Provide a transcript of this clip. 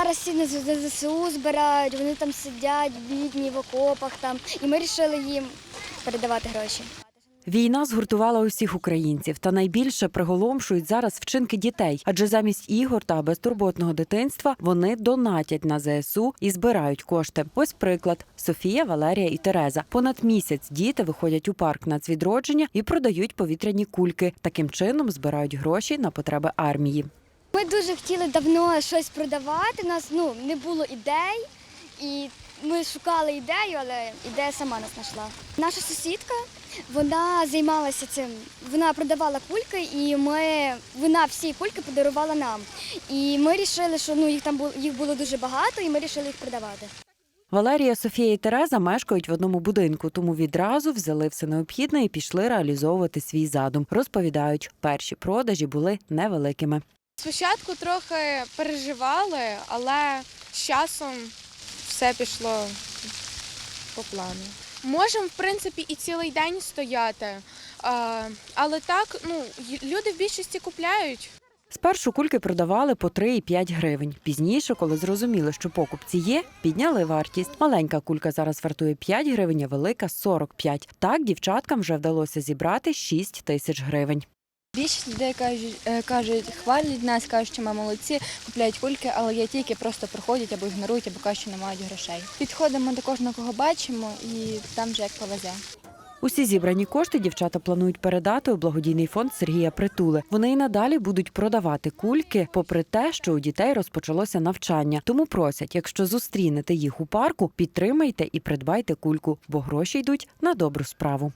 Зараз всі на ЗСУ збирають, вони там сидять, бідні в окопах там, і ми вирішили їм передавати гроші. Війна згуртувала усіх українців, та найбільше приголомшують зараз вчинки дітей, адже замість ігор та безтурботного дитинства вони донатять на ЗСУ і збирають кошти. Ось приклад: Софія, Валерія і Тереза. Понад місяць діти виходять у парк нацвідродження і продають повітряні кульки. Таким чином збирають гроші на потреби армії. Ми дуже хотіли давно щось продавати. У нас ну не було ідей, і ми шукали ідею, але ідея сама нас знайшла. Наша сусідка вона займалася цим. Вона продавала кульки, і ми вона всі кульки подарувала нам. І ми вирішили, що ну їх там було їх було дуже багато, і ми вирішили їх продавати. Валерія, Софія і Тереза мешкають в одному будинку, тому відразу взяли все необхідне і пішли реалізовувати свій задум. Розповідають, перші продажі були невеликими. Спочатку трохи переживали, але з часом все пішло по плану. Можемо, в принципі, і цілий день стояти, але так, ну, люди в більшості купляють. Спершу кульки продавали по 3 і 5 гривень. Пізніше, коли зрозуміли, що покупці є, підняли вартість. Маленька кулька зараз вартує 5 гривень, а велика 45. Так дівчаткам вже вдалося зібрати 6 тисяч гривень. Більшість людей кажуть, е, кажуть, хвалять нас, кажуть, що ми молодці, купляють кульки, але є ті, які просто проходять або ігнорують, або кажуть, що не мають грошей. Підходимо до кожного, кого бачимо, і там вже як повезе. Усі зібрані кошти дівчата планують передати у благодійний фонд Сергія Притули. Вони і надалі будуть продавати кульки, попри те, що у дітей розпочалося навчання. Тому просять, якщо зустрінете їх у парку, підтримайте і придбайте кульку, бо гроші йдуть на добру справу.